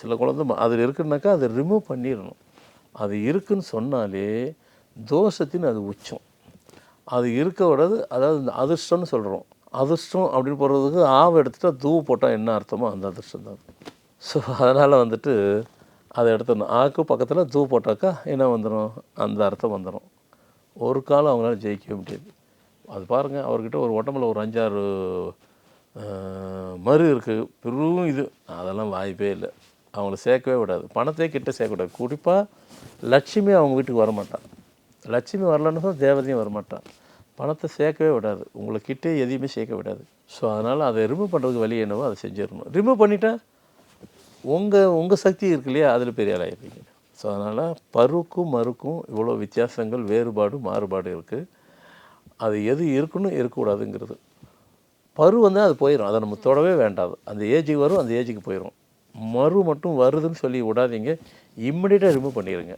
சில குழந்தை அதில் இருக்குன்னாக்கா அதை ரிமூவ் பண்ணிடணும். அது இருக்குன்னு சொன்னாலே தோஷத்தின் அது உச்சம். அது இருக்க விடாது அதாவது இந்த அதிர்ஷ்டம்னு சொல்கிறோம் அதிர்ஷ்டம் அப்படின்னு போடுறதுக்கு ஆவை எடுத்துகிட்டா தூவு போட்டால் என்ன அர்த்தமோ அந்த அதிர்ஷ்டம் தான். ஸோ அதனால் வந்துட்டு அதை எடுத்துடணும். ஆக்கு பக்கத்தில் தூ போட்டாக்கா என்ன வந்துடும் அந்த அர்த்தம் வந்துடும் ஒரு காலம் அவங்களால ஜெயிக்கவே முடியாது. அது பாருங்கள் அவர்கிட்ட ஒரு உடம்புல ஒரு அஞ்சாறு மறு இருக்குது பெரும் இது. அதெல்லாம் வாய்ப்பே இல்லை. அவங்கள சேர்க்கவே விடாது பணத்தையே கிட்ட சேர்க்கக்கூடாது குறிப்பாக லட்சுமி அவங்க வீட்டுக்கு வரமாட்டான் லட்சுமி வரலன்னு தான் தேவதையும் வரமாட்டான் பணத்தை சேர்க்கவே விடாது. உங்களை கிட்டே எதையுமே சேர்க்க விடாது. ஸோ அதனால் அதை ரிமூவ் பண்ணுறதுக்கு வழி என்னவோ அதை செஞ்சிடணும். ரிமூவ் பண்ணிட்டா உங்கள் உங்கள் சக்தி இருக்கு இல்லையா? அதில் பெரிய ஆளாயிருப்பீங்க ஸோ அதனால் பருக்கும் மறுக்கும் இவ்வளோ வித்தியாசங்கள் வேறுபாடு மாறுபாடு இருக்குது அது எது இருக்குன்னு இருக்கக்கூடாதுங்கிறது. பரு வந்து அது போயிடும் அதை நம்ம தொடவே வேண்டாது அந்த ஏஜுக்கு வரும் அந்த ஏஜுக்கு போயிடும் மறு மட்டும் வருதுன்னு சொல்லி விடாதீங்க. இம்மிடியட்டாக ரிமூவ் பண்ணிடுங்க